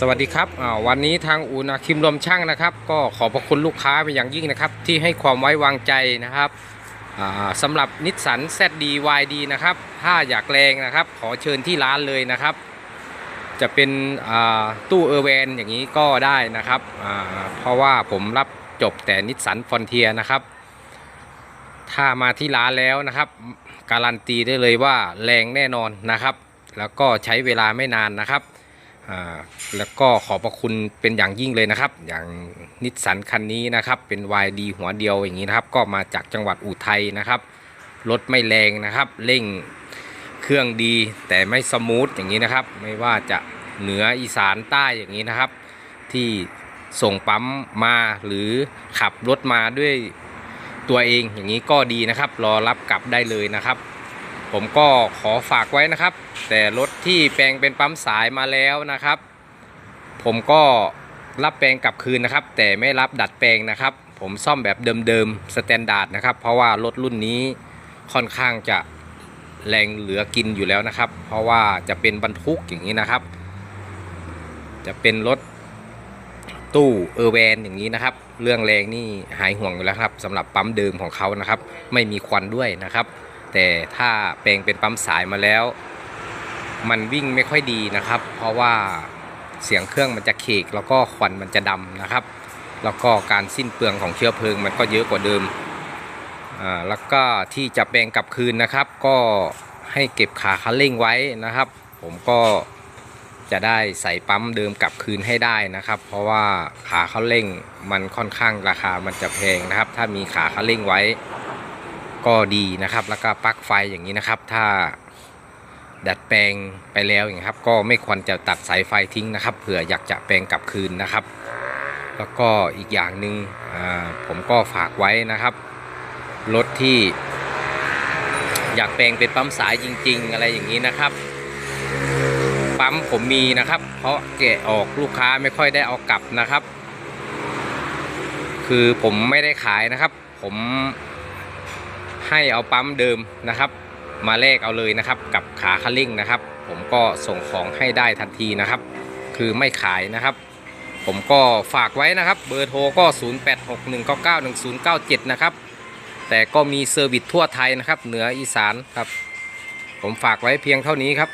สวัสดีครับวันนี้ทางอูนาคิมรวมช่างนะครับ ก็ขอบพระคุณลูกค้าเป็นอย่างยิ่งนะครับ ที่ให้ความไว้วางใจนะครับอ่าสำหรับนิสสัน ZD YD นะครับ ถ้าอยากแรงนะครับ ขอเชิญที่ร้านเลยนะครับ จะเป็นตู้เออร์แวนอย่างนี้ก็ได้นะครับ เพราะว่าผมรับจบแต่นิสสันฟอนเทียนะครับ ถ้ามาที่ร้านแล้วนะครับ การันตีได้เลยว่าแรงแน่นอนนะครับ แล้วก็ใช้เวลาไม่นานนะครับ แล้วก็ขอบพระคุณเป็นอย่างยิ่งเลยนะครับ อย่างนิสสันคันนี้นะครับ เป็น YD หัวเดียวอย่างนี้นะครับ ก็มาจากจังหวัดอุทัยนะครับ รถไม่แรงนะครับ เร่งเครื่องดีแต่ไม่สมูทอย่างนี้นะครับ ไม่ว่าจะเหนืออีสานใต้อย่างนี้นะครับ ที่ส่งปั๊มมาหรือขับรถมาด้วยตัวเองอย่างนี้ก็ดีนะครับ รอรับกลับได้เลยนะครับ ผมก็ขอฝากไว้นะครับ แต่รถที่แปลงเป็นปั๊มสายมาแล้วนะครับ ผมก็รับแปลงกลับคืนนะครับ แต่ไม่รับดัดแปลงนะครับ ผมซ่อมแบบเดิมๆสแตนดาร์ดนะครับ เพราะว่ารถรุ่นนี้ค่อนข้างจะแรงเหลือกินอยู่แล้วนะครับ เพราะว่าจะเป็นบรรทุกอย่างนี้นะครับ จะเป็นรถตู้เออร์แวนอย่างนี้นะครับ เรื่องแรงนี่หายห่วงอยู่แล้วครับสำหรับปั๊มเดิมของเขานะครับ ไม่มีควันด้วยนะครับ แต่ถ้าแปลงเป็นปั๊มสายมาแล้ว มันวิ่งไม่ค่อยดีนะครับ เพราะว่าเสียงเครื่องมันจะเคกแล้วก็ควันมันจะดำนะครับ แล้วก็การสิ้นเปลืองของเชื้อเพลิงมันก็เยอะกว่าเดิมอ่าแล้วก็ที่จะแปลงกลับคืนนะครับ ก็ให้เก็บขาคันเร่งไว้นะครับ ผมก็จะได้ใส่ปั๊มเดิมกลับคืนให้ได้นะครับ เพราะว่าขาคันเร่งมันค่อนข้างราคามันจะแพงนะครับ ถ้ามีขาคันเร่งไว้ ก็ดีนะครับ แล้วก็ปลั๊กไฟอย่างนี้นะครับ ถ้าดัดแปลงไปแล้วอย่างครับ ก็ไม่ควรจะตัดสายไฟทิ้งนะครับเผื่ออยากจะแปลงกลับคืนนะครับ แล้วก็อีกอย่างหนึ่งอ่าผมก็ฝากไว้นะครับรถที่อยากแปลงเป็นปั๊มสายจริง ๆ อะไรอย่างนี้นะครับ ปั๊มผมมีนะครับ เพราะแกะออกลูกค้าไม่ค่อยได้เอากลับนะครับ คือผมไม่ได้ขายนะครับ ผม ให้เอาปั๊มเดิมนะครับ มาแลกเอาเลยนะครับ กับขาคันเร่งนะครับ ผมก็ส่งของให้ได้ทันทีนะครับ คือไม่ขายนะครับ ผมก็ฝากไว้นะครับ เบอร์โทรก็ 0861991097 นะครับ แต่ก็มีเซอร์วิสทั่วไทยนะครับ เหนืออีสานครับ ผมฝากไว้เพียงเท่านี้ครับ